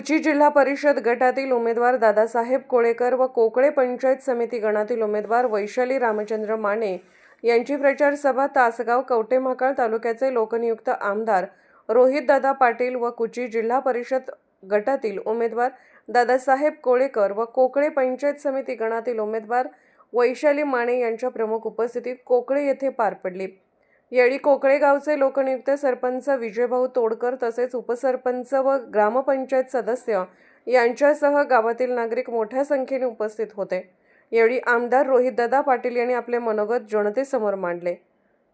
कुची जिल्हा परिषद गटातील उमेदवार दादासाहेब कोळेकर व कोकळे पंचायत समिती गणातील उमेदवार वैशाली रामचंद्र माने यांची प्रचार सभा तासगाव कवटेमहाकाळ तालुक्याचे लोकनियुक्त आमदार रोहितदादा पाटील व कुची जिल्हा परिषद गटातील उमेदवार दादासाहेब कोळेकर व कोकळे पंचायत समिती गणातील उमेदवार वैशाली माने यांच्या प्रमुख उपस्थितीत कोकळे येथे पार पडली. यावेळी कोकळे गावचे लोकनियुक्त सरपंच विजयभाऊ तोडकर तसेच उपसरपंच व ग्रामपंचायत सदस्य यांच्यासह गावातील नागरिक मोठ्या संख्येने उपस्थित होते. यावेळी आमदार रोहितदादा पाटील यांनी आपले मनोगत जनतेसमोर मांडले.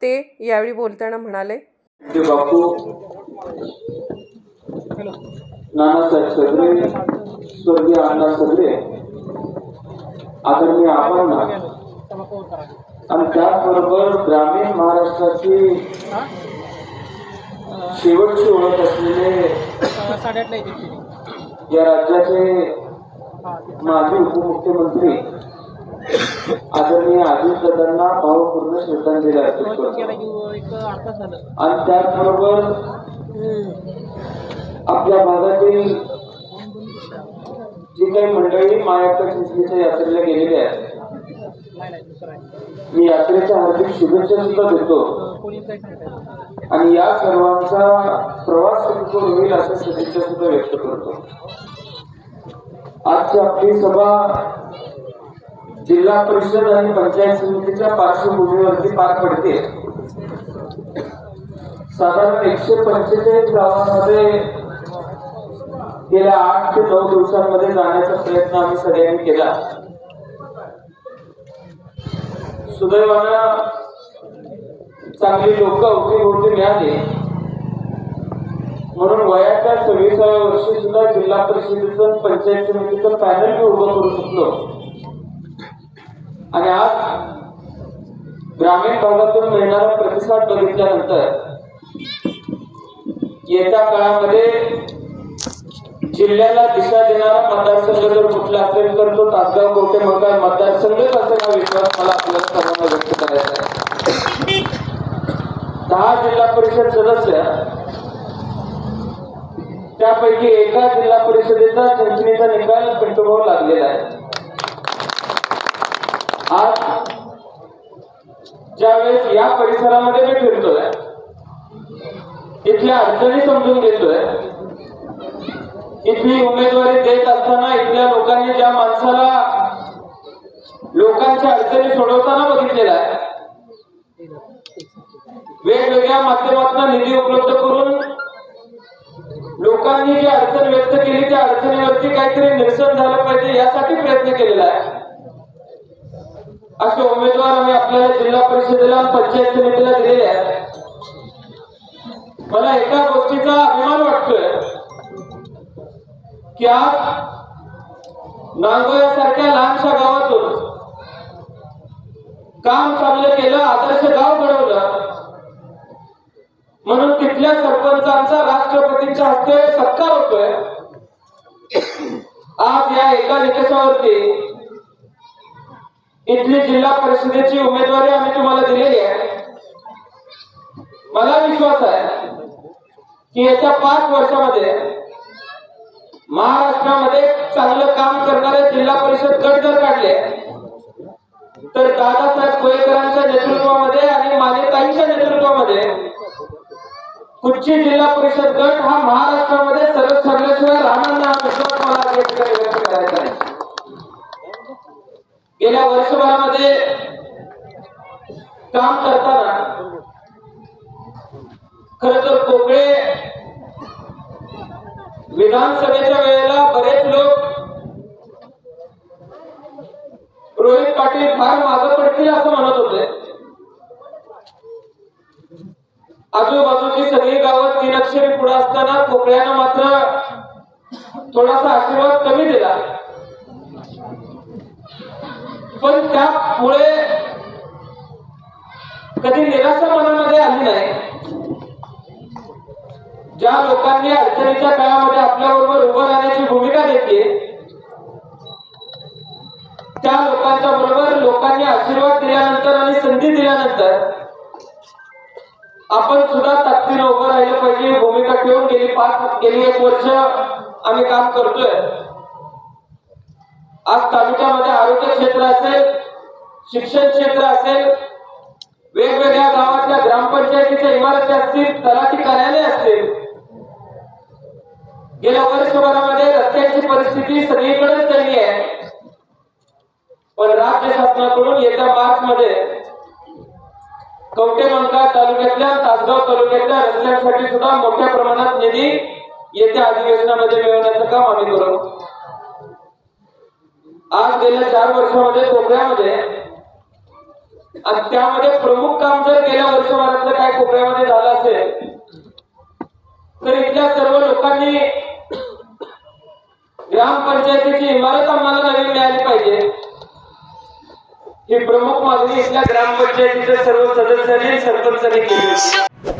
ते यावेळी बोलताना म्हणाले नानासाहेब सगळे स्वर्गीय सगळे आदरणीय आपण आणि त्याचबरोबर ग्रामीण महाराष्ट्राची शेवटची ओळख असलेले. या राज्याचे हा, माजी उपमुख्यमंत्री आदरणीय अजितदादांना भावपूर्ण श्रद्धांजली अर्पित तो करतो. आणि त्याचबरोबर आपल्या भागातील जी काही मंडळी चिंचणीच्या यात्रेला गेलेली आहेत नाही नाही दुसरं आहे मी यात्रेच्या हार्दिक शुभेच्छा सुद्धा देतो. आणि या सर्वांचा प्रवास सुखकर होईल अशा शुभेच्छा सुद्धा व्यक्त करतो. आजची आपली सभा जिल्हा परिषद आणि पंचायत समितीच्या पार्श्वभूमीवरती पार पडते. साधारण एकशे पंचेचाळीस गावांमध्ये गेल्या आठ ते नऊ दिवसांमध्ये जाण्याचा प्रयत्न आम्ही सगळ्यांनी केला. सुदैवानं चांगली लोक अवतीभोवती मिळाली. म्हणून वयाच्या सव्वीसाव्या वर्षी सुद्धा जिल्हा परिषदेचं पंचायत समितीचं पॅनल मी उभं करू शकलो. आणि आज ग्रामीण भागातून मिळणारा प्रतिसाद बघितल्यानंतर येत्या काळामध्ये जिल्ह्याला दिशा देणारा मतदारसंघ जर कुठला असेल तर तो तासगाव कोटे मतदारसंघच असेल हा विश्वास मला आपल्याला सर्वांना व्यक्त करायचा आहे दहा जिल्हा परिषद सदस्य त्यापैकी एका जिल्हा परिषदेचा चिंचणीचा निकाल पिंटूभाऊ लागलेला आहे. आज ज्यावेळेस या परिसरामध्ये मी फिरतोय इथल्या अडचणी समजून घेतोय इथली उमेदवारी देत असताना इथल्या लोकांनी ज्या माणसाला लोकांच्या अडचणी सोडवताना बघितलेला आहे वेगवेगळ्या माध्यमातून निधी उपलब्ध करून लोकांनी जी अडचण व्यक्त केली त्या अडचणीवरती काहीतरी निरसन झालं पाहिजे यासाठी प्रयत्न केलेला आहे. असे उमेदवार आम्ही आपल्या जिल्हा परिषदेला पंचायत समितीला दिलेले आहेत. मला एका गोष्टीचा अभिमान वाटतोय की आज नांदोया सारख्या लहानशा गावात काम चांगलं केलं आदर्श गाव घडवलं. म्हणून तिथल्या सरपंचांचा राष्ट्रपतींच्या हस्ते सत्कार होतोय. आज या एका निकषावरती इथली जिल्हा परिषदेची उमेदवारी आम्ही तुम्हाला दिलेली आहे. मला विश्वास आहे की येत्या पाच वर्षामध्ये महाराष्ट्रामध्ये चांगलं काम करणारे जिल्हा परिषद गट जर काढले तर दादासाहेब कोळेकरांच्या नेतृत्वामध्ये आणि मानेताईंच्या नेतृत्वामध्ये कुच्ची जिल्हा परिषद गट हा महाराष्ट्रामध्ये सरस ठरल्याशिवाय राहणार विश्वास मला व्यक्त करायचा आहे. गेल्या वर्षभरामध्ये काम करताना खर तर कोकळे विधानसभेच्या वेळेला बरेच लोक रोहित पाटील फार मागे पडतील असं म्हणत होते. आजूबाजूची सगळी गावं तीन अक्षरी पुढे असताना कोकळ्यानं मात्र थोडासा आशीर्वाद कमी दिला. पण त्यामुळे कधी निराशा मनामध्ये आली नाही. ज्या लोकांनी अडचणीच्या काळामध्ये आपल्याबरोबर उभं राहण्याची भूमिका घेतली त्या लोकांच्या बरोबर लोकांनी आशीर्वाद दिल्यानंतर आणि संधी दिल्यानंतर आपण सुद्धा ताकदीनं उभं राहिलं पाहिजे भूमिका ठेवून गेली पाच गेली एक वर्ष आम्ही काम करतोय. आज तालुक्यामध्ये आरोग्य क्षेत्र असेल शिक्षण क्षेत्र असेल वेगवेगळ्या गावातल्या ग्रामपंचायतीच्या इमारती असतील तलाठी कार्यालय असतील गेल्या वर्षभरामध्ये रस्त्यांची परिस्थिती सगळीकडेच पण राज्य शासनाकडून येत्या मार्च मध्ये कवटेमंका तालुक्यातल्या तासगाव तालुक्यातल्या रस्त्यांसाठी सुद्धा मोठ्या प्रमाणात निधी येत्या अधिवेशनामध्ये मिळवण्याचं काम आम्ही करू. आज गेल्या चार वर्षामध्ये कोपऱ्यामध्ये आणि त्यामध्ये प्रमुख काम जर गेल्या वर्षभरातलं काय कोपऱ्यामध्ये झालं असेल तर इथल्या सर्व लोकांनी ग्रामपंचायतीची इमारत आम्हाला नवीन मिळाली पाहिजे. ही प्रमुख मागणी इथल्या ग्रामपंचायतीच्या सर्व सदस्यांनी सरपंचांनी केली.